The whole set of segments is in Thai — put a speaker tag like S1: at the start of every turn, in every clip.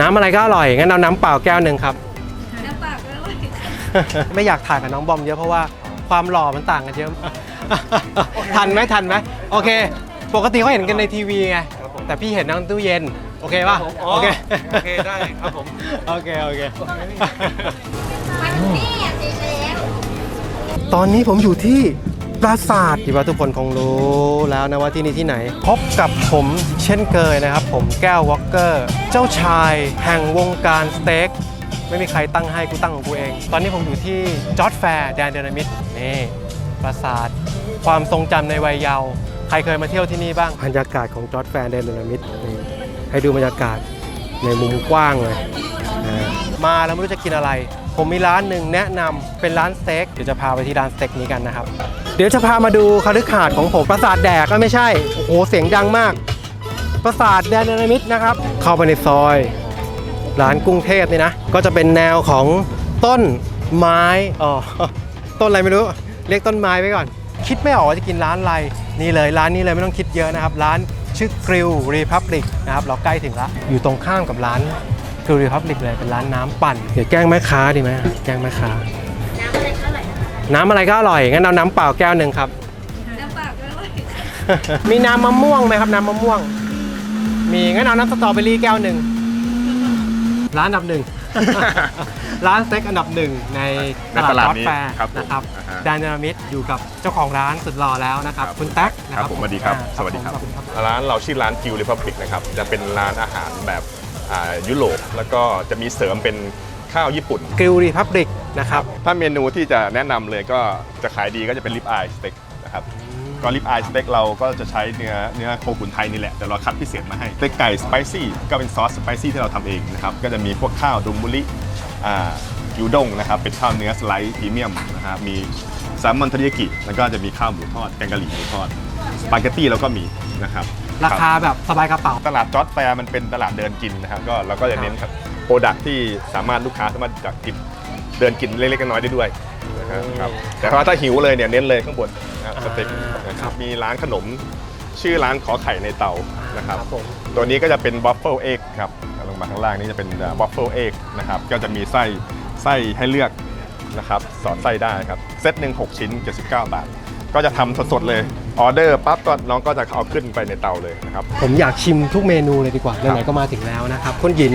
S1: น้ำอะไรก็อร่อย งั้นเอาน้ำเปล่าแก้วหนึ่งครับ
S2: น้ำปากด้วย
S1: ไม่อยากถ่ายกับน้องบอมเยอะเพราะว่าความหล่อมันต่างกันเยอะ ทันไหมทันไหมโอเค ปกติเขาเห็นกันในทีวีไงแต่พี่เห็นนั่งตู้เย็น โอเคป่ะ
S3: อ๋อ
S1: โอเค
S3: โอเคได้ครับผม
S1: โอเค โอเค
S2: มันนี่อะเจ๊เจ๊
S1: ตอนนี้ผมอยู่ที่ ปราสาทที่ว่าทุกคนคงรู้แล้วนะว่าที่นี่ที่ไหน พบกับผมเช่นเคยนะครับ ผมแก้ววอลเกอร์ เจ้าชายแห่งวงการสเต็กไม่มีใครตั้งให้กูตั้งของกูเอง ตอนนี้ผมอยู่ที่จอร์ดแฟร์แดนเดนามิดนี่ปราสาทความทรงจำในวัยเยาว์ใครเคยมาเที่ยวที่นี่บ้างบรรยากาศของจอร์ดแฟร์แดนเดนามิดนี่ให้ดูบรรยากาศในมุมกว้างเลยนะมาแล้วไม่รู้จะกินอะไร ผมมีร้านหนึ่งแนะนำเป็นร้านสเต็กเดี๋ยวจะพาไปที่ร้านสเต็กนี้กันนะครับ เดี๋ยวจะพามาดูคฤหาสน์ของผมปราสาทแดกก็ไม่ใช่ โอ้โห เสียงดังมาก ปราสาทแดนนามิดนะครับ เข้าไปในซอย ร้านกรุงเทพนี่นะ ก็จะเป็นแนวของต้นไม้ อ๋อ ต้นอะไรไม่รู้ เรียกต้นไม้ไว้ก่อน คิดไม่ออกจะกินร้านอะไร นี่เลยร้านนี้เลยไม่ต้องคิดเยอะนะครับ ร้านชื่อกริลรีพับลิกนะครับ เราใกล้ถึงละ อยู่ตรงข้ามกับร้านกริลรีพับลิกเลย เป็นร้านน้ำปั่น เดี๋ยวแกล้งแม่ค้าดีไหมแกล้งแม่ค้า
S2: น้ำอะไรก็อร่อยนะคะ
S1: น้ำอะไรก็อร่อย งั้นเอาน้ำเปล่าแก้วหนึ่งครับ
S2: น้ำปากด้วย
S1: มีน้ำมะม่วงไหมครับ น้ำมะม่วง มีงั้นเอาน้ำสตรอเบอรี่แก้วหนึ่งร้านอันดับหนึ่ง ร้านสเต็กอันดับหนึ่งในต
S3: ในต
S1: ลา
S3: ลา
S1: ด
S3: ด
S1: จอร์ด
S3: นี้
S1: แฟร์
S3: ครับผม
S1: นะครับ
S3: อ่าฮะ
S1: ดานนามิดอยู่กับเจ้าของร้านสุดหล่อแล้วนะครับ
S3: ครับ
S1: คุณแท็กนะค
S3: ครั
S1: รับบ
S3: ผมสวัสดีครับ
S1: อ่า
S3: สวัสดีครับ
S1: ขอณครับ
S3: ร้านเราชื่อร้านกิวริพับลิกนะครับ จะเป็นร้านอาหารแบบอ่ายุโรป แล้วก็จะมีเสริมเป็น ข้าวญี่ปุ่น
S1: กริลรีพับลิกนะครับ
S3: ถ้าเมนูที่จะแนะนำเลยก็จะขายดีก็จะเป็นลิปอายสเต็กนะครับก็ลิปอายสเต็กเราก็จะใช้เนื้อเนื้อโคขุนไทยนี่แหละ แต่เราคัดพิเศษมาให้สเต็กไก่สไปซี่ก็เป็นซอสสไปซี่ที่เราทำเองนะครับก็จะมีพวกข้าวดุมบุริอ่ายูด้งนะครับเป็นข้าวเนื้อสไลด์พรีเมียมนะครับมีแซลมอนเทริยากิแล้วก็จะมีข้าวหมูทอดแกงกะหรี่หมูทอดสปาเกตตี้เราก็มีนะครับ
S1: ราคาแบบสบายกระเป๋า
S3: ตลาดจอร์ดแฟร์มันเป็นตลาดเดินกินนะครับก็เราก็จะเน้นครับ โปรดักที่สามารถลูกค้าสามารถจากกินเดินกินเล็กๆน้อยๆได้ด้วยนะครับแต่ว่าถ้าหิวเลยเนี่ยเน้นเลยข้างบนนะครับสเต็กนะครับมีร้านขนมชื่อร้านขอไข่ในเตานะครับ
S1: ครับผม
S3: ตัวนี้ก็จะเป็นบัฟเฟิลเอ็กครับลงมาข้างล่างนี่จะเป็นบัฟเฟิลเอ็กนะครับก็จะมีไส้ไส้ให้เลือกนะครับสอดไส้ได้ครับเซตหนึ่ง6ชิ้น 79 บาท ก็จะทำสดๆเลยออเดอร์ปั๊บก็น้องก็จะเอาขึ้นไปในเตาเลยนะครับ
S1: ผมอยากชิมทุกเมนูเลยดีกว่าไหนๆก็มาถึงแล้วนะครับคุณหยิ
S2: น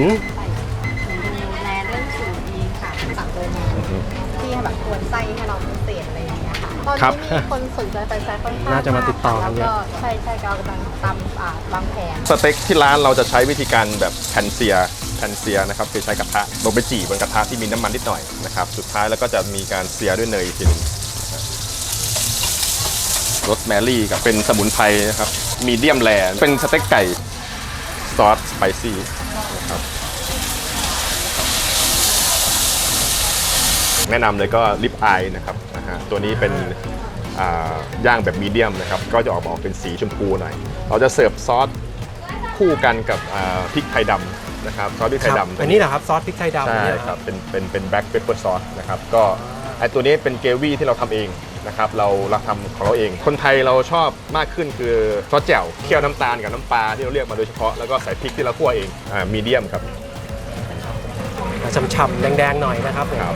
S2: ที่แบบควรไส้ให้เราพิเศษอะไรอย่างเงี้ยค่ะตอน
S3: ครับ
S2: นี้มีคนสนใจไปไซต์ค่อนข้าง
S1: น่าจะมาติดต่อกั
S2: แล้
S1: น
S2: ว
S1: เยอะ
S2: ก็ใช่ใช่เรากำลังตำอ่าวางแผน
S3: สเต็กที่ร้านเราจะใช้วิธีการแบบแผ่นเซียแผ่นเซียนะครับคือใช้กระทะลงไปจี่บนกระทะที่มีน้ำมันนิดหน่อยนะครับสุดท้ายแล้วก็จะมีการเซียด้วยเนยอีกทีหนึงรสแมรี่กับเป็นสมุนไพรนะครับมีเดียมแรเป็นสเต็กไก่ซอสสไปซี่นะครับ แนะนำเลยก็ลิปอายนะครับนะฮะตัวนี้เป็นอ่าย่างแบบมีเดียมนะครับก็จะออกมาออกเป็นสีชมพูหน่อย เราจะเสิร์ฟซอสคู่กันกับอ่าพริกไทยดำนะครับซอสพริกไทย
S1: ครับ
S3: ดำ
S1: อันนี้เหรอครับซอสพริกไทยดำ
S3: ใช่
S1: เนี่ยเหอ
S3: ครับ เป็น เป็น เป็นแบล็กเปปเปอร์ซอสนะครับ ก็ไอตัวนี้เป็นเกวี่ที่เราทำเองนะครับ เราเราทำของเราเอง คนไทยเราชอบมากขึ้นคือซอสแจ่ว เคี่ยวน้ำตาลกับน้ำปลาที่เราเรียกมาโดยเฉพาะ แล้วก็ใส่พริกที่เราคั่วเอง อ่า มีเดียมครับ
S1: ฉ่ำๆแดงๆหน่อยนะครับผม
S3: ครับ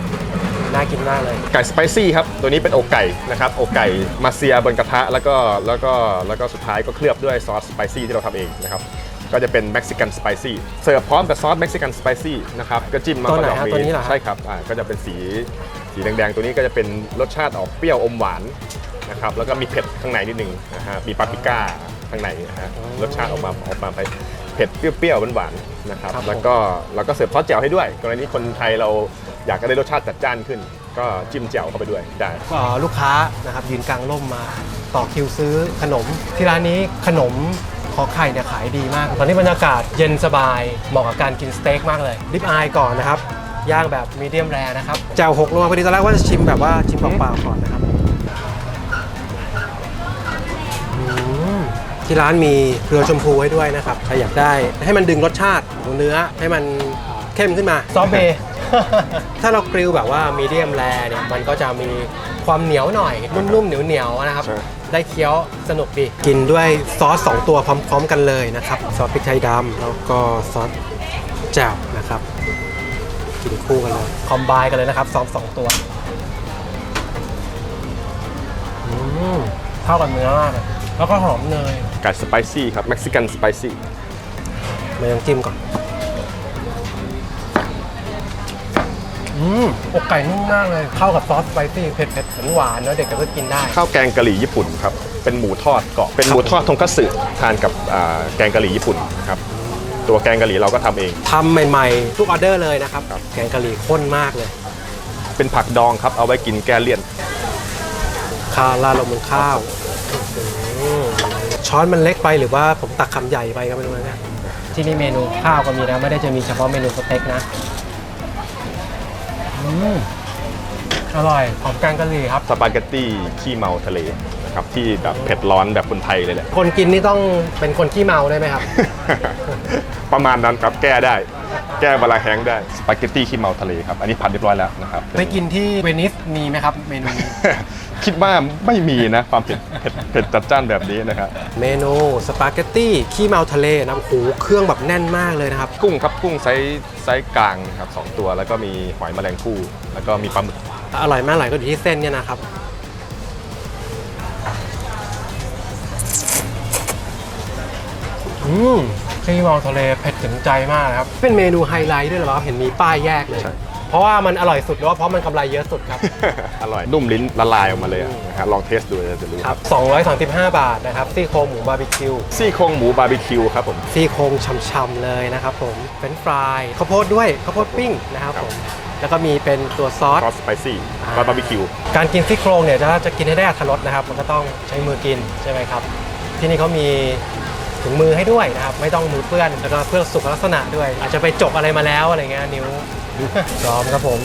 S1: น่ากินมากเลย
S3: ไก่สไปซี่ครับ ตัวนี้เป็นอกไก่นะครับ อกไก่มาเซียบนกระทะ แล้วก็แล้วก็แล้วก็สุดท้ายก็เคลือบด้วยซอสสไปซี่ที่เราทำเองนะครับ ก็จะเป็นเม็กซิกันสไปซี่ เสิร์ฟพร้อมกับซอสเม็กซิกันสไปซี่นะครับ ก็จิ้มมา
S1: ตัวไหน
S3: ก็
S1: ฮะ
S3: มี
S1: ตัวนี้เหรอฮะ
S3: ใช่ครับ อ่า ก็จะเป็นสีสีแดงๆ ตัวนี้ก็จะเป็นรสชาติออกเปรี้ยวอมหวานนะครับ แล้วก็มีเผ็ดข้างในนิดนึงนะฮะ มีปาปริก้าข้างในนะฮะ รสชาติออกมาออกมาไปเผ็ดเปรี้ยวๆหวานๆนะครับ
S1: ครับผม
S3: แล้วก็เราก็เสิร์ฟซอสแจ่วให้ด้วย กรณีคนไทยเรา อยากจะได้รสชาติจัดจ้านขึ้น ก็จิ้มแจ่วเข้าไปด้วยได้
S1: เอ่อลูกค้านะครับยืนกลางร่มมาต่อคิวซื้อขนม ที่ร้านนี้ขนมขอไข่เนี่ยขายดีมาก ตอนนี้บรรยากาศเย็นสบายเหมาะกับการกินสเต็กมากเลยริบอายก่อนนะครับ ย่างแบบมีเดียมแรนะครับแจ่วหกลงมาพอดีตอนแรกว่าจะชิมแบบว่าชิมเปล่าๆก่อนนะครับอืมที่ร้านมีเกลือชมพูให้ด้วยนะครับใครอยากได้ให้มันดึงรสชาติของเนื้อให้มันเข้มขึ้นมาซอสเบย์ ถ้าเรากริลแบบว่ามีเดียมแรเนี่ยมันก็จะมีความเหนียวหน่อย นุ่มๆเหนียวๆนะครับ
S3: ใช่
S1: ได้เคี้ยวสนุกดี กินด้วยซอส2ตัวพร้อมๆกันเลยนะครับ ซอสพริกไทยดำแล้วก็ซอสแจ่วนะครับ กินคู่กันเลย คอมไบกันเลยนะครับสองสองตัวอืมเข้ากับเนื้อมากเลยแล้วก็หอมเนย
S3: ไก่สไปซี่ครับเม็กซิกันสไปซี่
S1: มายังจิ้มก่อน อืมอกไก่นุ่มมากเลย เข้ากับซอสสไปซี่เผ็ดๆหวานๆแล้วเด็กก็กินได้
S3: ข้าวแกงกะหรี่ญี่ปุ่นครับ เป็นหมูทอดเกาะ เป็นหมูทอดทงคัตสึทานกับอ่าแกงกะหรี่ญี่ปุ่นครับ ตัวแกงกะหรี่เราก็ทำเอง
S1: ทำใหม่ๆ ทุกออเดอร์เลยนะครับ แกงกะหรี่ข้นมากเลย
S3: เป็นผักดองครับ เอาไว้กินแก้เลี่ยน
S1: ข้าวราดลงบนข้าวอืมช้อนมันเล็กไปหรือว่าผมตักคำใหญ่ไปก็ไม่รู้นะเนี่ยที่นี่เมนูข้าวก็มีนะ ไม่ได้จะมีเฉพาะเมนูสเต็กนะ อืมอร่อยหอมแกงกะหรี่ครับ
S3: สปาเกตตี้ขี้เมาทะเลนะครับที่แบบเผ็ดร้อนแบบคนไทยเลยแหละ
S1: คนกินนี่ต้องเป็นคนขี้เมาได้ไหมครับ
S3: ประมาณนั้นครับแก้ได้ แก้เวลาแห้งได้สปาเกตตี้ขี้เมาทะเลครับอันนี้ผัดเรียบร้อยแล้วนะครับ
S1: ไปกินที่เวนิสมีไหมครับเมนูนี้
S3: คิดว่าไม่มีนะความเผ็ดเผ็ดเผ็ดจัดจ้านแบบนี้นะครับ
S1: เมนูสปาเกตตี้ขี้เมาทะเลนะโอ้โหเครื่องแบบแน่นมากเลยนะครับ
S3: กุ้งครับกุ้งไซส์ไซส์กลางครับสองตัว แล้วก็มีหอยแมลงภู่แล้วก็มีปลาหมึก
S1: อร่อยมากอร่อยก็อยู่ที่เส้นเนี่ยนะครับอืมขี้เมาทะเลเผ็ดถึงใจมากนะครับ เป็นเมนูไฮไลท์ด้วยเหรอครับเห็นมีป้ายแยกเลย
S3: ใช่
S1: เพราะว่ามันอร่อยสุดหรือว่าเพราะมันกำไรเยอะสุดครับ
S3: อร่อย นุ่มลิ้นละลายออกมาเลยอะนะครับลองเทสดูจะรู้
S1: ครับ 235 บาทนะครับซี่โครงหมูบาร์บีคิว
S3: ซี่โครงหมูบาร์บีคิวครับผม
S1: ซี่โครงช่ำๆเลยนะครับผมเป็นฟรายข้าวโพดด้วยข้าวโพดปิ้งนะครับ
S3: ครับ
S1: ผมแล้วก็มีเป็นตัวซอส
S3: ซอสสไปซี่
S1: อ่า
S3: ซอสบาร์บีคิว
S1: การกินซี่โครงเนี่ยจะจะกินให้ได้อรรถรสนะครับ มันก็ต้องใช้มือกินใช่ไหมครับ ที่นี่เขามีถุงมือให้ด้วยนะครับ ไม่ต้องมือเปื้อนแล้วก็เพื่อสุขลักษณะด้วย อาจจะไปจกอะไรมาแล้วอะไรเงี้ยนิ้ว พร้อมครับผม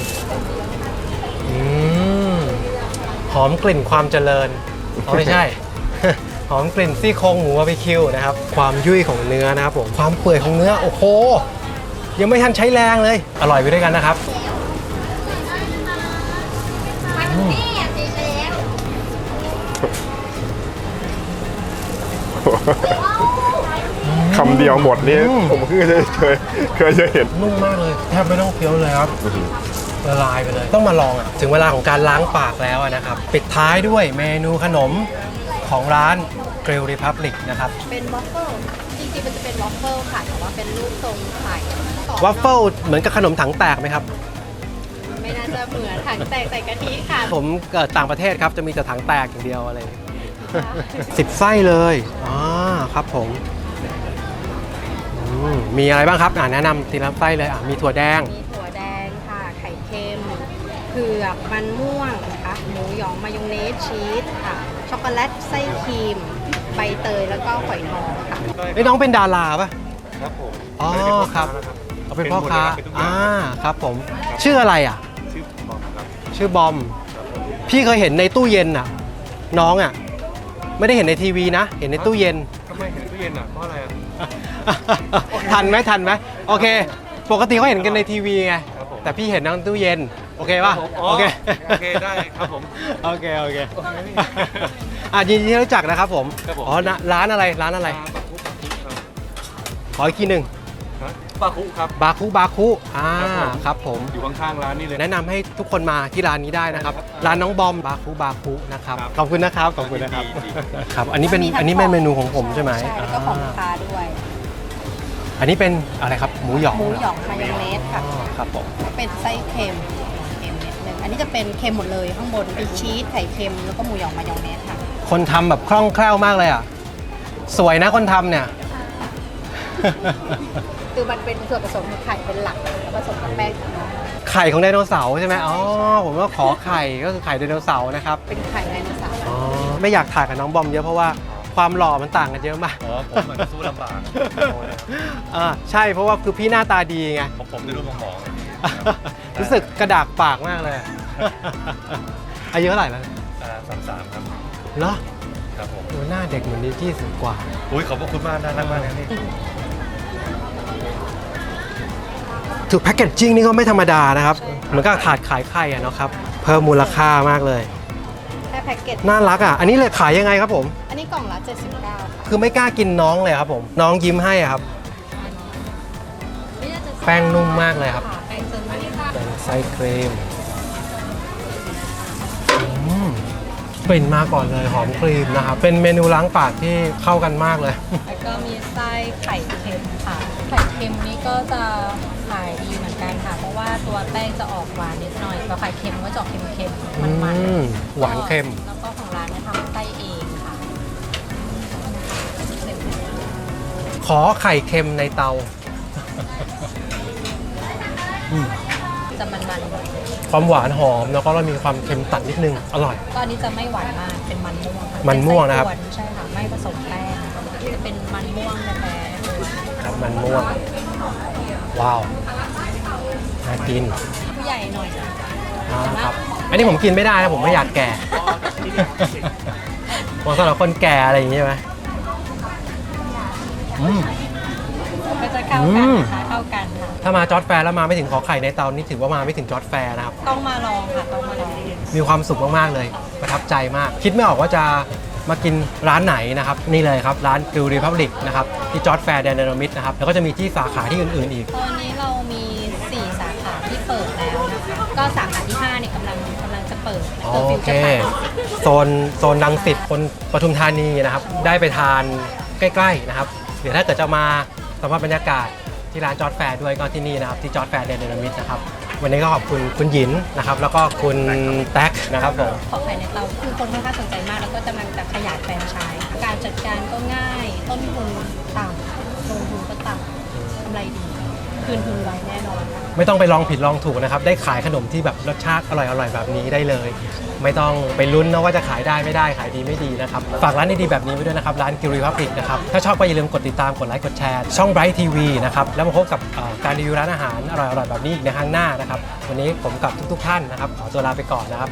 S1: อืม หอมกลิ่นความเจริญอ๋อไม่ใช่ หอมกลิ่นซี่โครงหมูบาร์บีคิวนะครับ ความยุ่ยของเนื้อนะครับผม ความเปื่อยของเนื้อ โอ้โห ยังไม่ทันใช้แรงเลย อร่อยไปด้วยกันนะครับ
S3: คำ เดียวหมดนี่
S1: อืม
S3: ผมเพิ่งเคยเคยเคยจะเห็น
S1: นุ่มมากเลยแทบไม่ต้องเคี้ยวเลยครับละลายไปเลย ต้องมาลองอะถึงเวลาของการล้างปากแล้วอะนะครับ ปิดท้ายด้วยเมนูขนมของร้าน Grill Republic นะครับ
S2: เป็นวอฟเฟิลจริงๆมันจะเป็นวอฟเฟิลค่ะแต่ว่าเป็นรูปทรงไข่กรอบ
S1: วัฟเฟิลเหมือนกับขนมถังแตกไหมครับ
S2: ไม่น่าจะเหมือนถังแตกใส่กะทิค่ะ
S1: ผมเกิดต่างประเทศครับจะมีแต่ถังแตกอย่างเดียวอะไรสิบไส้เลยอ๋อครับผมอื มมีอะไรบ้างครับอ่าแนะนำทีละไส้เลยอะมีถั่วแดง
S2: มีถั่วแดงค่ะ ไข่เค็มเผือกมันม่วงนะคะหมูหยองมายองเนสชีสค่ะ ช็อกโกแลตไส้ครีม ใบเตยแล้วก็ฝอยทองค่ะ
S1: ไอ้ยน้องเป็นดาราปะ
S3: ครับผม
S1: อ๋อครับเอาเป็นพ่อค้า
S3: เป็นหมดเลยครับเป็นทุกอย่าง
S1: อ่าครับผม ชื่ออะไรอะ
S3: ชื่อบอกครับ
S1: ชื่อบอม พี่เคยเห็นในตู้เย็นอะ น้องอะ ไม่ได้เห็นในทีวีนะ เห็นในตู้เย็น
S3: ทำไมเห็นตู้เย็นอะเพราะอะไรอะ
S1: ทันไหมทันไหมโอเค ปกติเขาเห็นกันในทีวีไง
S3: ครับผม
S1: แต่พี่เห็นในตู้เย็น โอเคป่ะ
S3: ครับผมอ๋อ
S1: โอเค
S3: โอเคได้ครับผม
S1: โอเค โอเค อะยินดีที่รู้จักนะครับผม
S3: ครับผม
S1: อ๋อนะร้านอะไร ร้านอะไร ขออีกทีหนึ่ง
S3: ปาคุครับ
S1: บาคุ บาคุ อ่า
S3: ครับผม
S1: ครับผม
S3: อยู่ข้างๆร้านนี่เลย
S1: แนะนำให้ทุกคนมาที่ร้านนี้ได้นะครับ
S3: ครับ
S1: ร้านน้องบอมบาคุ บาคุ นะครับ
S3: ครับ
S1: ขอบคุณนะครับ ขอบคุณนะครับ
S3: ดีดี
S1: ครับ อันนี้เป็น
S2: มีทั้ง
S1: อันนี้เป็นเมนูของผมใช่ไหม
S2: ใช่แล้วก็ของลูก
S1: อ่า
S2: ค้าด้วย
S1: อันนี้เป็นอะไรครับหมูหยอง
S2: หมู
S1: เร
S2: หยองมายองเนสค่ะ
S1: อ๋อครับผม
S2: เป็นไส้เค็มเค็มนิดนึงอันนี้จะเป็นเค็มหมดเลยข้างบนมีชีสไข่เค็มแล้วก็หมูหยองมายองเนสค่ะ
S1: คนทำแบบคล่องแคล่วมากเลยอะ สวยนะคนทำเนี่ย
S2: คือมันเป็นส่วนผสมของไข่เป็นหลักแล้วผสมกับแป้งของน้อง
S1: ไข่ของไดโนเสาร์ใช่ไหมอ๋อ ผมว่าขอไข่ก็คือไข่ไดโนเสาร์นะครับ
S2: เป็นไข่ไดโนเสาร์
S1: อ๋อไม่อยากถ่ายกับน้องบอมเยอะเพราะว่า ความหล่อมันต่างกันเยอะมาก
S3: อ๋อผมเหมือนสู้ลำบาก
S1: อ่าใช่เพราะว่าคือพี่หน้าตาดีไง
S3: ผมผมได้รูปหมอง
S1: รู้สึกกระดากปากมากเลยอายุเท่าไหร่แล้วเนี่ย
S3: สามสามครับ
S1: เหรอ
S3: ครับผม
S1: โอ้หน้าเด็กเหมือนนี่ยี่สิบกว่า
S3: อุ้ยขอบพระคุณมากน่ารักมากเลยนี่
S1: ถูกแพคเกจจิ้งนี่ก็ไม่ธรรมดานะครับ เหมือนกับถาดขายไข่อะเนาะครับ เพิ่มมูลค่ามากเลย
S2: แค่แพ็กเกจ
S1: น่ารักอะ อันนี้เลยขายยังไงครับผม
S2: อั นนี้กล่องละ 79ค่ะ
S1: คือไม่กล้ากินน้องเลยครับผม น้องยิ้มให้อะครับ
S2: ไม่น่าจะ
S1: อแป้งนุ่มมากเลยครับ
S2: ค่ะแป้งเจอรี่ค่ะ
S1: เป็นไส้ครีมอืมกลิ่นมาก่อนเลยหอมครีมนะครับ เป็นเมนูล้างปากที่เข้ากันมากเลย
S2: แล้วก็มีไส้ไข่เค็มค่ะ ไข่เค็มนี่ก็จะขายดีเหมือนกันค่ะ เพราะว่าตัวแป้งจะออกหวานนิดหน่อยตัวไข่เค็มก็จะออกเค็มๆมัน
S1: อืม
S2: ๆ
S1: หวานเค็ม
S2: แล้ว
S1: ขอไข่เค็มในเตาอืม
S2: จะมันๆ
S1: ความหวานหอมแล้วก็เรามีความเค็มตัดนิดนึง อร่อย
S2: ก็อันนี้จะไม่หวานมาก เป็นมันม่วงค่ะ
S1: มันม่วงนะครับ
S2: เป็ไส้กวนใช่ค่ะ ไม่ผสมแป้งจะเป็นมันม่วงแท้ๆเลย
S1: ครับมันม่วง ว้าวน่ากิน
S2: ผู้ใหญ่หน่อยนะ
S1: อ่าครับ อันนี้ผมกินไม่ได้นะผมไม่อยากแก่ผมสำหรับคนแก่อะไรอย่างงี้ใช่ไหม อืม
S2: ก็จะเข้า
S1: อื
S2: กัน
S1: ม
S2: นะคะเข้ากันค่ะ
S1: ถ้ามาจอร์ดแฟร์แล้วมาไม่ถึงขอไข่ในเตานี่ถือว่ามาไม่ถึงจอร์ดแฟร์นะครับ
S2: ต้องมาลองค่ะต้องมาลอง
S1: มีความสุขมาก ๆ เลย ประทับใจมาก คิดไม่ออกว่าจะมากินร้านไหนนะครับ นี่เลยครับ ร้านกิลรีพับลิกนะครับ ที่จอร์ดแฟร์แดนเดนมิดนะครับ แล้วก็จะมีที่สาขาที่อื่น ๆ อีก
S2: ตอนนี้เรามี 4 สาขาที่เปิดแล้วนะคะ ก็สาขาที่5เนี่ยกำลังกำลังจะเปิด
S1: โอ
S2: ตัวฟิว
S1: เค
S2: จะไป
S1: โซนโซนดังสิตคนปทุมธานีนะครับ ได้ไปทานใกล้ ๆ นะครับ เดี๋ยวถ้าเกิดจะมาสัมผัสบรรยากาศที่ร้านจอร์ดแฟร์ด้วยก็ที่นี่นะครับที่จอร์ดแฟร์เดนเดนมิดนะครับวันนี้ก็ขอบคุณคุณหยินนะครับ แล้วก็คุณแท็กนะครับผม
S2: ขอภายในเตาคือคนค่อนข้างสนใจมาก แล้วก็กำลังจะขยายแฟรนไชส์การจัดการก็ง่าย ต้นทุนต่ำลงทุนก็ต่ำกำไรดี คืนทุนไวแน่นอนค่ะ
S1: ไม่ต้องไปลองผิดลองถูกนะครับ ได้ขายขนมที่แบบรสชาติอร่อยๆแบบนี้ได้เลย ไม่ต้องไปลุ้นนะว่าจะขายได้ไม่ได้ขายดีไม่ดีนะครับ ฝากร้านดีๆแบบนี้ไว้ด้วยนะครับ ร้านกิริพับลิกนะครับ ถ้าชอบก็อย่าลืมกดติดตามกดไลค์กดแชร์ ช่อง Bright TV นะครับ แล้วมาพบกับเอ่อการรีวิวร้านอาหารอร่อยๆแบบนี้อีกในครั้งหน้านะครับ วันนี้ผมกับทุกๆท่านนะครับขอตัวลาไปก่อนนะครับ